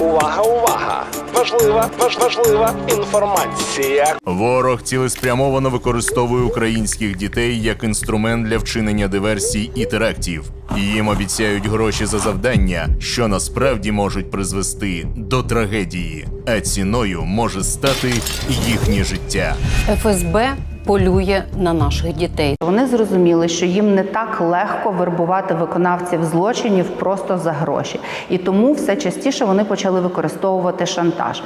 Увага, увага! Важлива, важ, важлива інформація. Ворог цілеспрямовано використовує українських дітей як інструмент для вчинення диверсій і терактів. Їм обіцяють гроші за завдання, що насправді можуть призвести до трагедії, а ціною може стати їхнє життя. ФСБ полює на наших дітей. Вони зрозуміли, що їм не так легко вербувати виконавців злочинів просто за гроші, і тому все частіше вони почали використовувати шантаж.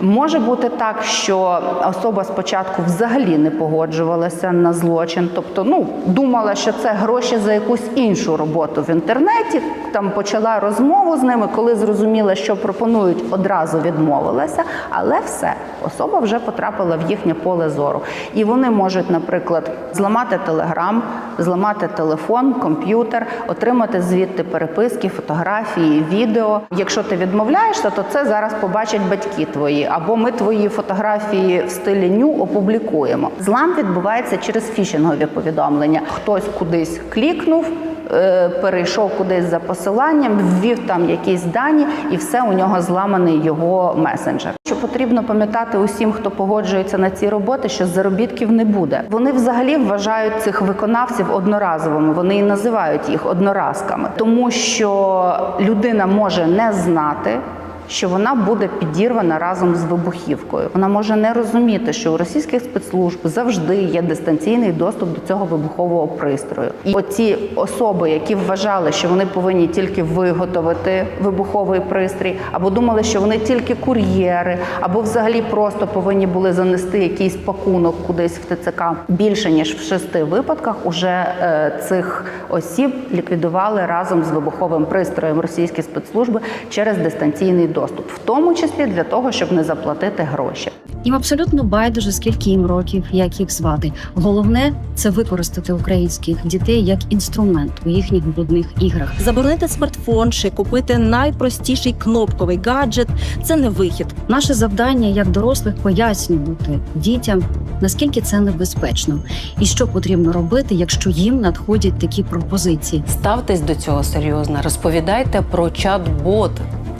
Може бути так, що особа спочатку взагалі не погоджувалася на злочин, тобто ну думала, що це гроші за якусь іншу роботу в інтернеті. Там почала розмову з ними, коли зрозуміла, що пропонують, одразу відмовилася, але все особа вже потрапила в їхнє поле зору, і вони можуть, наприклад, зламати телеграм, зламати телефон, комп'ютер, отримати звідти переписки, фотографії, відео. Якщо ти відмовляєшся, то це зараз побачать батьки твої, або ми твої фотографії в стилі ню опублікуємо. Злам відбувається через фішингові повідомлення. Хтось кудись клікнув. Е, Перейшов кудись за посиланням, ввів там якісь дані, і все у нього зламаний його месенджер. Що потрібно пам'ятати усім, хто погоджується на ці роботи, що заробітків не буде. Вони взагалі вважають цих виконавців одноразовими. Вони і називають їх одноразками, тому що людина може не знати. Що вона буде підірвана разом з вибухівкою. Вона може не розуміти, що у російських спецслужб завжди є дистанційний доступ до цього вибухового пристрою. І оці особи, які вважали, що вони повинні тільки виготовити вибуховий пристрій, або думали, що вони тільки кур'єри, або взагалі просто повинні були занести якийсь пакунок кудись в ТЦК. Більше ніж в шести випадках уже е, цих осіб ліквідували разом з вибуховим пристроєм російські спецслужби через дистанційний доступ, в тому числі для того, щоб не заплатити гроші. Їм абсолютно байдуже, скільки їм років, як їх звати. Головне це використати українських дітей як інструмент у їхніх брудних іграх. Заборонити смартфон чи купити найпростіший кнопковий гаджет це не вихід. Наше завдання як дорослих пояснювати дітям, наскільки це небезпечно, і що потрібно робити, якщо їм надходять такі пропозиції. Ставтесь до цього серйозно. Розповідайте про чат-бот.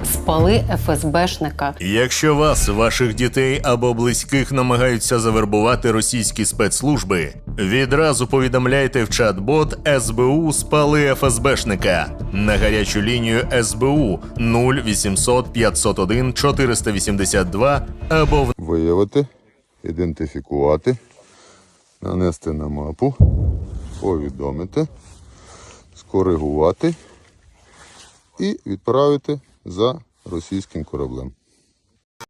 Спали ФСБшника. Якщо вас, ваших дітей або близьких намагаються завербувати російські спецслужби, відразу повідомляйте в чат-бот СБУ спали ФСБшника на гарячу лінію СБУ 0800 501 482 або в виявити, ідентифікувати, нанести на мапу, повідомити, скоригувати і відправити за російським кораблем.